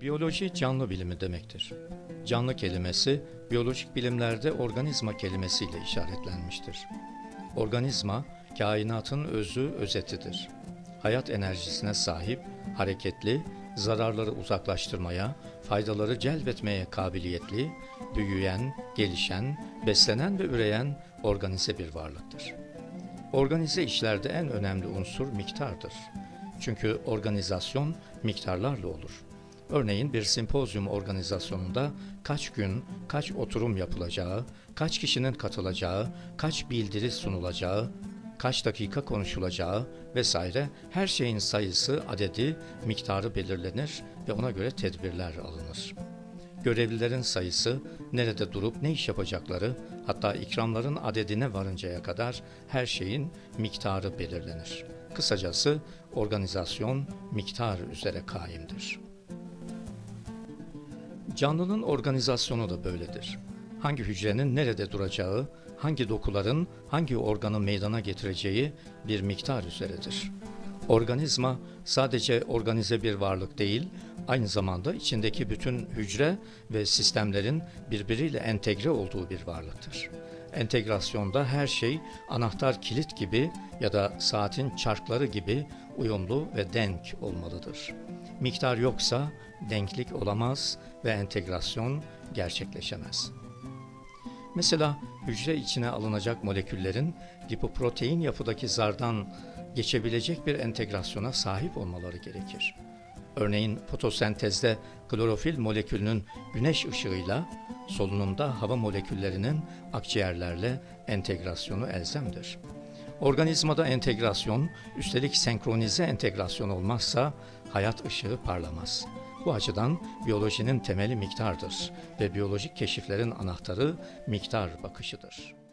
Biyoloji canlı bilimi demektir. Canlı kelimesi biyolojik bilimlerde organizma kelimesiyle işaretlenmiştir. Organizma kainatın özü, özetidir. Hayat enerjisine sahip, hareketli, zararları uzaklaştırmaya, faydaları celbetmeye kabiliyetli, büyüyen, gelişen, beslenen ve üreyen organize bir varlıktır. Organize işlerde en önemli unsur miktardır. Çünkü organizasyon miktarlarla olur. Örneğin bir sempozyum organizasyonunda kaç gün, kaç oturum yapılacağı, kaç kişinin katılacağı, kaç bildiri sunulacağı, kaç dakika konuşulacağı vesaire her şeyin sayısı, adedi, miktarı belirlenir ve ona göre tedbirler alınır. Görevlilerin sayısı, nerede durup ne iş yapacakları, hatta ikramların adedine varıncaya kadar her şeyin miktarı belirlenir. Kısacası organizasyon miktar üzere kaimdir. Canlının organizasyonu da böyledir. Hangi hücrenin nerede duracağı, hangi dokuların hangi organı meydana getireceği bir miktar üzeredir. Organizma sadece organize bir varlık değil, aynı zamanda içindeki bütün hücre ve sistemlerin birbiriyle entegre olduğu bir varlıktır. Entegrasyonda her şey anahtar kilit gibi ya da saatin çarkları gibi uyumlu ve denk olmalıdır. Miktar yoksa denklik olamaz ve entegrasyon gerçekleşemez. Mesela hücre içine alınacak moleküllerin lipoprotein yapıdaki zardan geçebilecek bir entegrasyona sahip olmaları gerekir. Örneğin fotosentezde klorofil molekülünün güneş ışığıyla, solunumda hava moleküllerinin akciğerlerle entegrasyonu elzemdir. Organizmada entegrasyon, üstelik senkronize entegrasyon olmazsa hayat ışığı parlamaz. Bu açıdan biyolojinin temeli miktardır ve biyolojik keşiflerin anahtarı miktar bakışıdır.